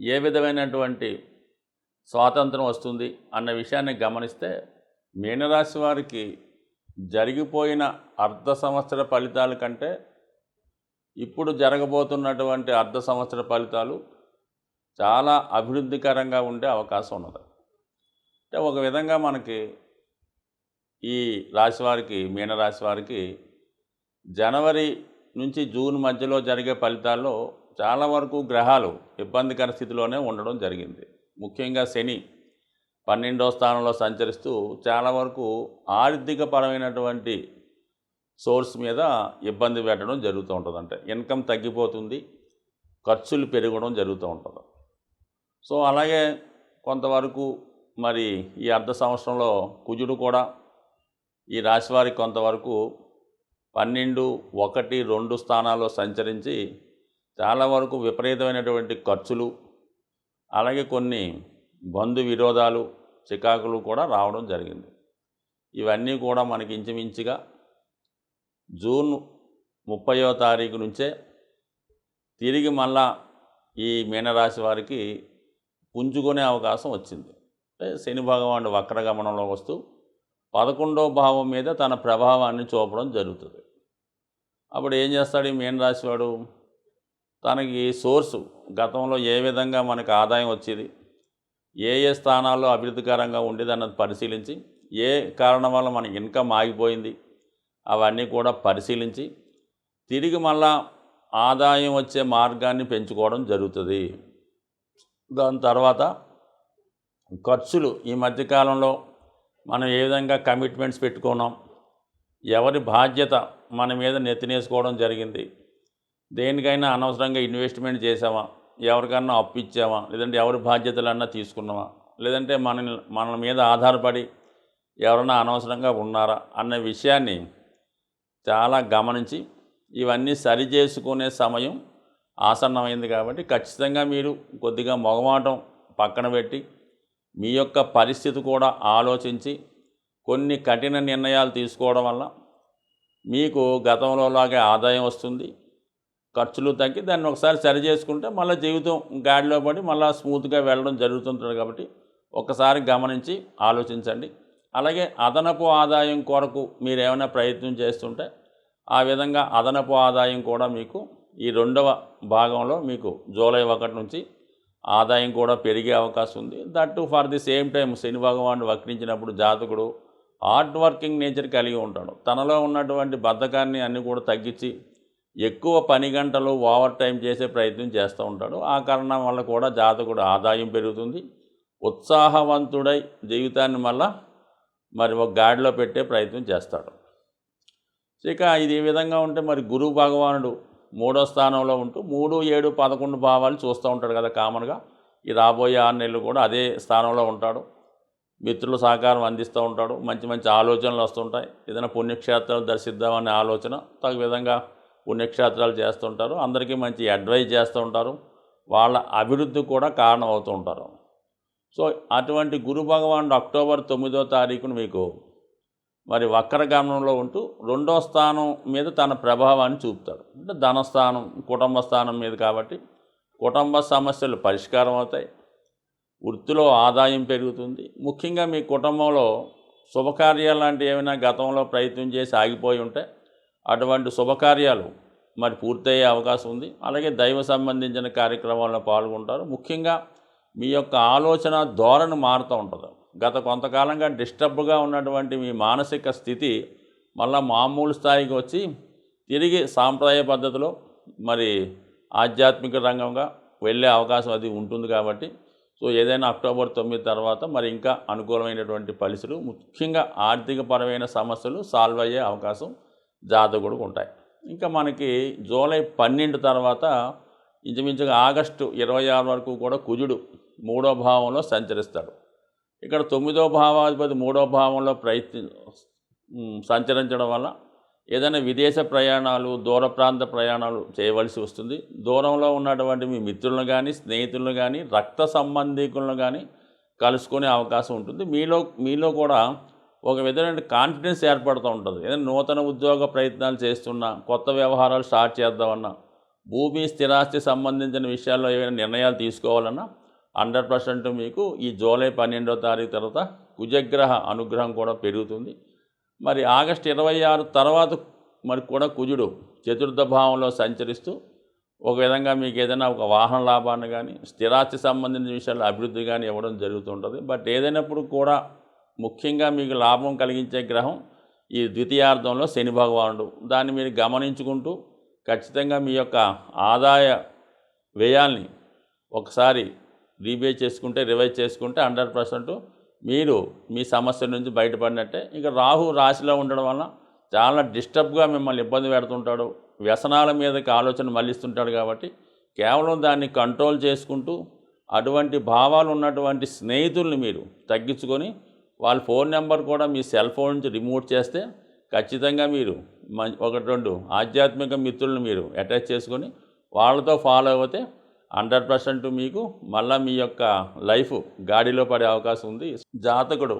ఏ విధమైనటువంటి స్వాతంత్రం వస్తుంది అన్న విషయాన్ని గమనిస్తే మీనరాశి వారికి జరిగిపోయిన అర్ధ సంవత్సర ఫలితాల కంటే ఇప్పుడు జరగబోతున్నటువంటి అర్ధ సంవత్సర ఫలితాలు చాలా అభివృద్ధికరంగా ఉండే అవకాశం ఉన్నది. అంటే ఒక విధంగా మనకి ఈ రాశి వారికి మీనరాశి వారికి జనవరి నుంచి జూన్ మధ్యలో జరిగే ఫలితాల్లో చాలా వరకు గ్రహాలు ఇబ్బందికర స్థితిలోనే ఉండడం జరిగింది. ముఖ్యంగా శని పన్నెండో స్థానంలో సంచరిస్తూ చాలా వరకు ఆర్థిక పరమైనటువంటి సోర్స్ మీద ఇబ్బంది పెట్టడం జరుగుతూ ఉంటుంది అంటే ఇన్కమ్ తగ్గిపోతుంది ఖర్చులు పెరగడం జరుగుతూ ఉంటుంది. సో అలాగే కొంతవరకు మరి ఈ అర్ధ సంవత్సరంలో కుజుడు కూడా ఈ రాశి వారికి కొంతవరకు పన్నెండు ఒకటి రెండు స్థానాల్లో సంచరించి చాలా వరకు విపరీతమైనటువంటి ఖర్చులు అలాగే కొన్ని బంధు విరోధాలు చికాకులు కూడా రావడం జరిగింది. ఇవన్నీ కూడా మనకి ఇంచుమించుగా జూన్ ముప్పయో తారీఖు నుంచే తిరిగి మళ్ళా ఈ మీనరాశి వారికి పుంజుకునే అవకాశం వచ్చింది. అంటే శని భగవానుడు వక్రగమనంలో వస్తూ పదకొండో భావం మీద తన ప్రభావాన్ని చూపడం జరుగుతుంది. అప్పుడు ఏం చేస్తాడు ఈ మీనరాశి వాడు? తనకి సోర్సు. గతంలో ఏ విధంగా మనకు ఆదాయం వచ్చేది? ఏ ఏ స్థానాల్లో అభివృద్ధికరంగా ఉండేది అన్నది పరిశీలించి ఏ కారణం వల్ల మన ఇన్కమ్ ఆగిపోయింది అవన్నీ కూడా పరిశీలించి తిరిగి మళ్ళా ఆదాయం వచ్చే మార్గాన్ని పెంచుకోవడం జరుగుతుంది. దాని తర్వాత ఖర్చులు. ఈ మధ్యకాలంలో మనం ఏ విధంగా కమిట్మెంట్స్ పెట్టుకున్నాం? ఎవరి బాధ్యత మన మీద నెత్తినేసుకోవడం జరిగింది? దేనికైనా అనవసరంగా ఇన్వెస్ట్మెంట్ చేసామా ఎవరికన్నా అప్పు ఇచ్చామా? లేదంటే ఎవరి బాధ్యతలన్నా తీసుకున్నామా? లేదంటే మన మన మీద ఆధారపడి ఎవరన్నా అనవసరంగా ఉన్నారా? అన్న విషయాన్ని చాలా గమనించి ఇవన్నీ సరి చేసుకునే సమయం ఆసన్నమైంది కాబట్టి ఖచ్చితంగా మీరు కొద్దిగా మొగమాటం పక్కన పెట్టి మీ యొక్క పరిస్థితి కూడా ఆలోచించి కొన్ని కఠిన నిర్ణయాలు తీసుకోవడం వల్ల మీకు గతంలో లాగే ఆదాయం వస్తుంది. ఖర్చులు తగ్గి దాన్ని ఒకసారి సరి చేసుకుంటే మళ్ళీ జీవితం గాడిలో పడి మళ్ళీ స్మూత్గా వెళ్ళడం జరుగుతుంటుంది కాబట్టి ఒకసారి గమనించి ఆలోచించండి. అలాగే అదనపు ఆదాయం కొరకు మీరు ఏమైనా ప్రయత్నం చేస్తుంటే ఆ విధంగా అదనపు ఆదాయం కూడా మీకు ఈ రెండవ భాగంలో మీకు జూలై ఒకటి నుంచి ఆదాయం కూడా పెరిగే అవకాశం ఉంది. That for the same time Shani భగవానుడు వక్రించినప్పుడు జాతకుడు హార్డ్ వర్కింగ్ నేచర్ కలిగి ఉంటాడు. తనలో ఉన్నటువంటి బద్ధకాన్ని అన్నీ కూడా తగ్గించి ఎక్కువ పని గంటలు ఓవర్ టైం చేసే ప్రయత్నం చేస్తూ ఉంటాడు. ఆ కారణం వల్ల కూడా జాతకుడు ఆదాయం పెరుగుతుంది. ఉత్సాహవంతుడై జీవితాన్ని మళ్ళా మరి ఒక గాడిలో పెట్టే ప్రయత్నం చేస్తాడు. ఇక ఇది ఈ విధంగా ఉంటే మరి గురువు భగవానుడు మూడో స్థానంలో ఉంటూ మూడు ఏడు పదకొండు భావాలు చూస్తూ ఉంటాడు కదా కామన్గా. ఈ రాబోయే ఆరు నెలలు కూడా అదే స్థానంలో ఉంటాడు. మిత్రుల సహకారం అందిస్తూ ఉంటాడు. మంచి మంచి ఆలోచనలు వస్తుంటాయి. ఏదైనా పుణ్యక్షేత్రాలు దర్శిద్దామనే ఆలోచన తగు విధంగా పుణ్యక్షేత్రాలు చేస్తుంటారు అందరికీ మంచి అడ్వైజ్ చేస్తూ ఉంటారు వాళ్ళ అభివృద్ధి కూడా కారణం అవుతూ ఉంటారు. సో అటువంటి గురు భగవానుడు అక్టోబర్ తొమ్మిదో తారీఖున మీకు మరి వక్రగమనంలో ఉంటూ రెండో స్థానం మీద తన ప్రభావాన్ని చూపుతాడు. అంటే ధనస్థానం కుటుంబ స్థానం మీద కాబట్టి కుటుంబ సమస్యలు పరిష్కారం అవుతాయి వృత్తిలో ఆదాయం పెరుగుతుంది. ముఖ్యంగా మీ కుటుంబంలో శుభకార్యాలు లాంటివి ఏమైనా గతంలో ప్రయత్నం చేసి ఆగిపోయి ఉంటే అటువంటి శుభకార్యాలు మరి పూర్తయ్యే అవకాశం ఉంది. అలాగే దైవ సంబంధించిన కార్యక్రమాల్లో పాల్గొంటారు. ముఖ్యంగా మీ యొక్క ఆలోచన ధోరణి మారుతూ ఉంటుంది. గత కొంతకాలంగా డిస్టర్బ్గా ఉన్నటువంటి మీ మానసిక స్థితి మళ్ళా మామూలు స్థాయికి వచ్చి తిరిగి సాంప్రదాయ పద్ధతిలో మరి ఆధ్యాత్మిక రంగంగా వెళ్ళే అవకాశం అది ఉంటుంది కాబట్టి సో ఏదైనా అక్టోబర్ తొమ్మిది తర్వాత మరి ఇంకా అనుకూలమైనటువంటి పలిసలు ముఖ్యంగా ఆర్థికపరమైన సమస్యలు సాల్వ్ అయ్యే అవకాశం జాతకుడికి ఉంటాయి ఇంకా మనకి జూలై పన్నెండు తర్వాత ఇంచుమించుగా ఆగస్టు ఇరవై ఆరు వరకు కూడా కుజుడు మూడో భావంలో సంచరిస్తాడు. ఇక్కడ తొమ్మిదో భావాధిపతి మూడో భావంలో ప్రయత్ని సంచరించడం వల్ల ఏదైనా విదేశ ప్రయాణాలు దూర ప్రాంత ప్రయాణాలు చేయవలసి వస్తుంది. దూరంలో ఉన్నటువంటి మీ మిత్రులను కానీ స్నేహితులను కానీ రక్త సంబంధికులను కానీ కలుసుకునే అవకాశం ఉంటుంది. మీలో మీలో కూడా ఒక విధమైన కాన్ఫిడెన్స్ ఏర్పడుతూ ఉంటుంది. ఏదైనా నూతన ఉద్యోగ ప్రయత్నాలు చేస్తున్నా కొత్త వ్యవహారాలు స్టార్ట్ చేద్దామన్నా భూమి స్థిరాస్తి సంబంధించిన విషయాల్లో ఏమైనా నిర్ణయాలు తీసుకోవాలన్నా హండ్రెడ్ పర్సెంట్ మీకు ఈ జూలై పన్నెండో తారీఖు తర్వాత కుజగ్రహ అనుగ్రహం కూడా పెరుగుతుంది. మరి ఆగస్టు ఇరవై ఆరు తర్వాత మరి కూడా కుజుడు చతుర్థ భావంలో సంచరిస్తూ ఒక విధంగా మీకు ఏదైనా ఒక వాహన లాభాన్ని కానీ స్థిరాస్తి సంబంధించిన విషయాల్లో అభివృద్ధి కానీ ఇవ్వడం జరుగుతుంటుంది బట్ ఏదైనప్పుడు కూడా ముఖ్యంగా మీకు లాభం కలిగించే గ్రహం ఈ ద్వితీయార్థంలో శని భగవానుడు. దాన్ని మీరు గమనించుకుంటూ ఖచ్చితంగా మీ యొక్క ఆదాయ వ్యయాల్ని ఒకసారి రీబేస్ చేసుకుంటే రివైజ్ చేసుకుంటే హండ్రెడ్ పర్సెంట్ మీరు మీ సమస్య నుంచి బయటపడినట్టే. ఇంకా రాహు రాశిలో ఉండడం వల్ల చాలా డిస్టర్బ్గా మిమ్మల్ని ఇబ్బంది పెడుతుంటాడు. వ్యసనాల మీదకి ఆలోచన మళ్ళిస్తుంటాడు కాబట్టి కేవలం దాన్ని కంట్రోల్ చేసుకుంటూ అటువంటి భావాలు ఉన్నటువంటి స్నేహితుల్ని మీరు తగ్గించుకొని వాళ్ళ ఫోన్ నెంబర్ కూడా మీ సెల్ ఫోన్ నుంచి రిమూవ్ చేస్తే ఖచ్చితంగా మీరు మం ఒకటి రెండు ఆధ్యాత్మిక మిత్రులను మీరు అటాచ్ చేసుకొని వాళ్ళతో ఫాలో అవుతే హండ్రెడ్ పర్సెంట్ మీకు మళ్ళీ మీ యొక్క లైఫ్ గాడిలో పడే అవకాశం ఉంది. జాతకుడు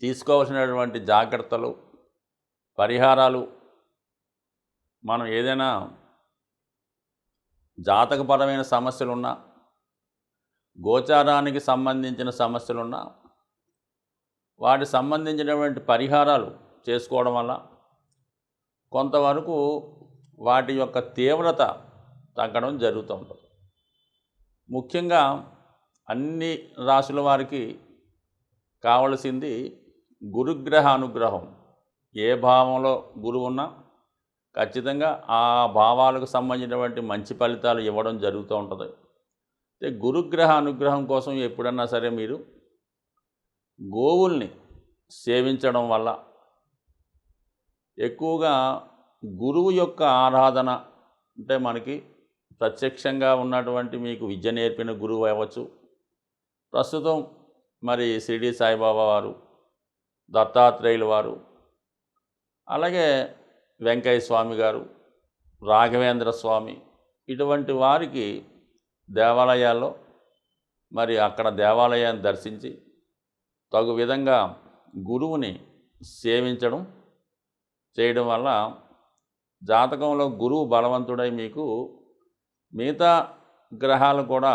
తీసుకోవాల్సినటువంటి జాగ్రత్తలు పరిహారాలు మనం ఏదైనా జాతకపరమైన సమస్యలున్నా గోచారానికి సంబంధించిన సమస్యలున్నా వాటి సంబంధించినటువంటి పరిహారాలు చేసుకోవడం వల్ల కొంతవరకు వాటి యొక్క తీవ్రత తగ్గడం జరుగుతూ ఉంటుంది. ముఖ్యంగా అన్ని రాశుల వారికి కావలసింది గురుగ్రహ అనుగ్రహం. ఏ భావంలో గురువు ఉన్నా ఖచ్చితంగా ఆ భావాలకు సంబంధించినటువంటి మంచి ఫలితాలు ఇవ్వడం జరుగుతూ ఉంటుంది. అయితే గురుగ్రహ అనుగ్రహం కోసం ఎప్పుడన్నా సరే మీరు గోవుల్ని సేవించడం వల్ల ఎక్కువగా గురువు యొక్క ఆరాధన అంటే మనకి ప్రత్యక్షంగా ఉన్నటువంటి మీకు విద్య నేర్పిన గురువు అవ్వచ్చు. ప్రస్తుతం మరి షిరిడి సాయిబాబా వారు దత్తాత్రేయులు వారు అలాగే వెంకయ్య స్వామి గారు రాఘవేంద్ర స్వామి ఇటువంటి వారికి దేవాలయాల్లో మరి అక్కడ దేవాలయాన్ని దర్శించి తగు విధంగా గురువుని సేవించడం చేయడం వల్ల జాతకంలో గురువు బలవంతుడై మీకు మిగతా గ్రహాలు కూడా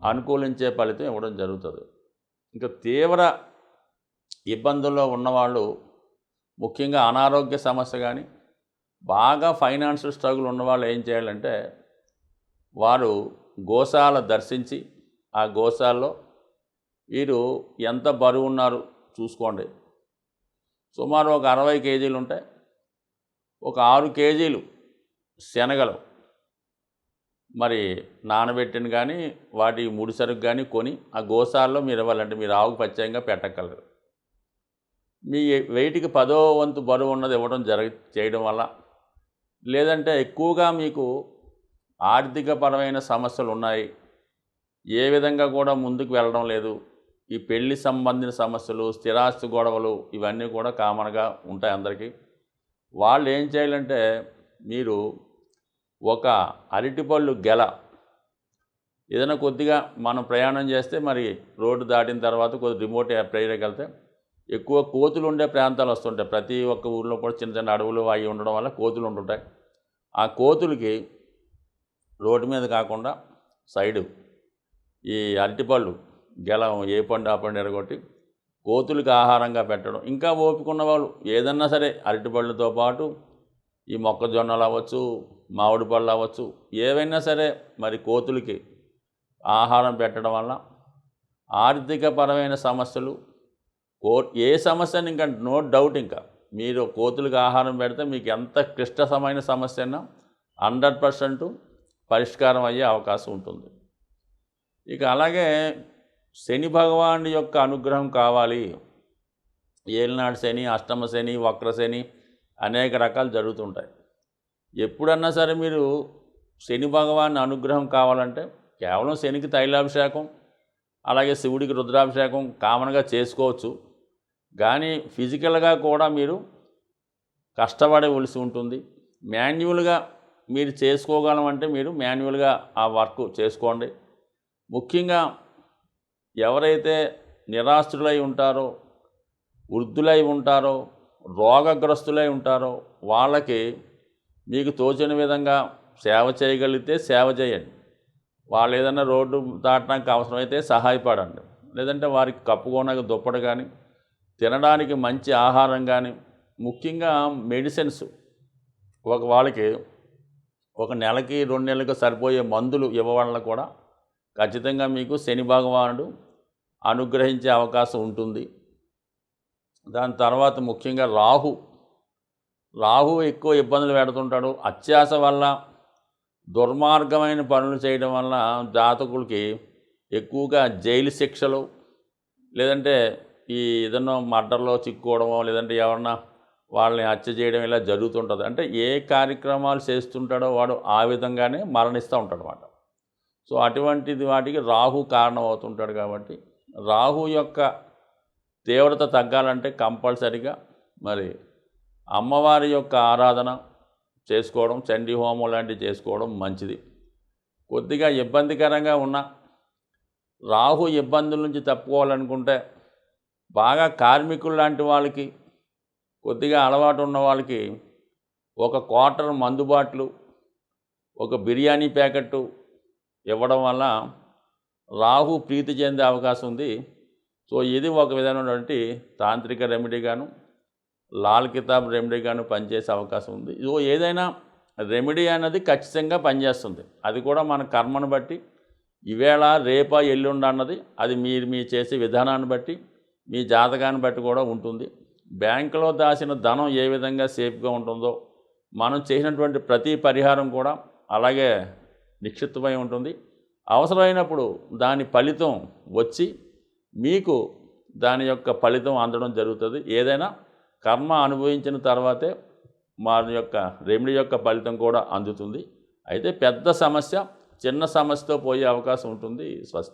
అనుకూలించే ఫలితం ఇవ్వడం జరుగుతుంది. ఇంకా తీవ్ర ఇబ్బందుల్లో ఉన్నవాళ్ళు ముఖ్యంగా అనారోగ్య సమస్య కానీ బాగా ఫైనాన్షియల్ స్ట్రగుల్ ఉన్నవాళ్ళు ఏం చేయాలంటే వారు గోశాల దర్శించి ఆ గోశాలలో వీరు ఎంత బరువు ఉన్నారు చూసుకోండి. సుమారు ఒక అరవై కేజీలు ఉంటాయి. ఒక ఆరు కేజీలు శనగలు. మరి నానబెట్టిన కానీ వాటి ముడి సరుకు కానీ కొని ఆ గోసాల్లో మీరు ఇవ్వాలంటే మీరు ఆవుకు పచ్చయంగా పెట్టగలరు మీ వెయిట్కి పదో వంతు బరువు ఉన్నది ఇవ్వడం జరగ చేయడం వల్ల. లేదంటే ఎక్కువగా మీకు ఆర్థికపరమైన సమస్యలు ఉన్నాయి. ఏ విధంగా కూడా ముందుకు వెళ్ళడం లేదు. ఈ పెళ్ళి సంబంధించిన సమస్యలు స్థిరాస్తి గొడవలు ఇవన్నీ కూడా కామన్గా ఉంటాయి అందరికీ. వాళ్ళు ఏం చేయాలంటే మీరు ఒక అరటిపళ్ళు గెల. ఏదైనా కొద్దిగా మనం ప్రయాణం చేస్తే మరి రోడ్డు దాటిన తర్వాత కొద్ది రిమోట్ ప్రేయర్కి వెళ్తే ఎక్కువ కోతులు ఉండే ప్రాంతాలు వస్తుంటాయి. ప్రతి ఒక్క ఊర్లో కూడా చిన్న చిన్న అడవులు అవి ఉండడం వల్ల కోతులు ఉంటుంటాయి. ఆ కోతులకి రోడ్డు మీద కాకుండా సైడు ఈ అరటిపళ్ళు గెలం ఏ పండు ఆ పండు ఎరగొట్టి కోతులకి ఆహారంగా పెట్టడం. ఇంకా ఓపుకున్న వాళ్ళు ఏదన్నా సరే అరటిపళ్ళతో పాటు ఈ మొక్కజొన్నలు అవ్వచ్చు మామిడి పళ్ళు అవ్వచ్చు ఏవైనా సరే మరి కోతులకి ఆహారం పెట్టడం వల్ల ఆర్థికపరమైన సమస్యలు కో ఏ సమస్యని ఇంకా నో డౌట్ ఇంకా. మీరు కోతులకు ఆహారం పెడితే మీకు ఎంత క్లిష్టమైన సమస్య అయినా హండ్రెడ్ పర్సెంట్ పరిష్కారం అయ్యే అవకాశం ఉంటుంది. ఇక అలాగే శని భగవానుడి యొక్క అనుగ్రహం కావాలి. ఏలినాడు శని అష్టమ శని వక్ర శని అనేక రకాలు జరుగుతుంటాయి. ఎప్పుడన్నా సరే మీరు శని భగవాన్ అనుగ్రహం కావాలంటే కేవలం శనికి తైలాభిషేకం అలాగే శివుడికి రుద్రాభిషేకం కామన్గా చేసుకోవచ్చు. కానీ ఫిజికల్గా కూడా మీరు కష్టపడవలసి ఉంటుంది. మాన్యువల్గా మీరు చేసుకోగలం అంటే మీరు మాన్యువల్గా ఆ వర్క్ చేసుకోండి. ముఖ్యంగా ఎవరైతే నిరాశ్రులై ఉంటారో వృద్ధులై ఉంటారో రోగగ్రస్తులై ఉంటారో వాళ్ళకి మీకు తోచిన విధంగా సేవ చేయగలిగితే సేవ చేయండి. వాళ్ళు ఏదైనా రోడ్డు దాటడానికి అవసరమైతే సహాయపడండి. లేదంటే వారికి కప్పుకోనక దుప్పటి కానీ తినడానికి మంచి ఆహారం కానీ ముఖ్యంగా మెడిసిన్స్. ఒక వాళ్ళకి ఒక నెలకి రెండు నెలలకు సరిపోయే మందులు ఇవ్వడం కూడా ఖచ్చితంగా మీకు శని భగవానుడు అనుగ్రహించే అవకాశం ఉంటుంది. దాని తర్వాత ముఖ్యంగా రాహు. రాహు ఎక్కువ ఇబ్బందులు పెడుతుంటాడు. అత్యాస వల్ల దుర్మార్గమైన పనులు చేయడం వల్ల జాతకులకి ఎక్కువగా జైలు శిక్షలు లేదంటే ఈ ఏదన్నా మర్డర్లో చిక్కుకోవడమో లేదంటే ఎవరన్నా వాళ్ళని హత్య చేయడం ఇలా జరుగుతుంటుంది. అంటే ఏ కార్యక్రమాలు చేస్తుంటాడో వాడు ఆ విధంగానే మరణిస్తూ ఉంటాడు అన్నమాట సో అటువంటిది వాటికి రాహు కారణం అవుతుంటాడు కాబట్టి రాహు యొక్క తీవ్రత తగ్గాలంటే కంపల్సరిగా మరి అమ్మవారి యొక్క ఆరాధన చేసుకోవడం చండీ హోమం లాంటివి చేసుకోవడం మంచిది. కొద్దిగా ఇబ్బందికరంగా ఉన్న రాహు ఇబ్బందుల నుంచి తప్పుకోవాలనుకుంటే బాగా కార్మికులు లాంటి వాళ్ళకి కొద్దిగా అలవాటు ఉన్న వాళ్ళకి ఒక క్వార్టర్ మందు బాట్లు ఒక బిర్యానీ ప్యాకెట్టు ఇవ్వడం వల్ల రాహు ప్రీతి చెందే అవకాశం ఉంది. సో ఇది ఒక విధమైనటువంటి తాంత్రిక రెమెడీగాను లాల్ కితాబ్ రెమెడీగాను పనిచేసే అవకాశం ఉంది. సో ఏదైనా రెమెడీ అనేది ఖచ్చితంగా పనిచేస్తుంది. అది కూడా మన కర్మను బట్టి ఈవేళ రేపా ఎల్లుండ అన్నది అది మీరు మీ చేసే విధానాన్ని బట్టి మీ జాతకాన్ని బట్టి కూడా ఉంటుంది. బ్యాంకులో దాచిన ధనం ఏ విధంగా సేఫ్గా ఉంటుందో మనం చేసినటువంటి ప్రతి పరిహారం కూడా అలాగే నిక్షిప్తమై ఉంటుంది. అవసరమైనప్పుడు దాని ఫలితం వచ్చి మీకు దాని యొక్క ఫలితం అందడం జరుగుతుంది. ఏదైనా కర్మ అనుభవించిన తర్వాతే మా యొక్క రెమెడీ యొక్క ఫలితం కూడా అందుతుంది. అయితే పెద్ద సమస్య చిన్న సమస్యతో పోయే అవకాశం ఉంటుంది స్వస్తి.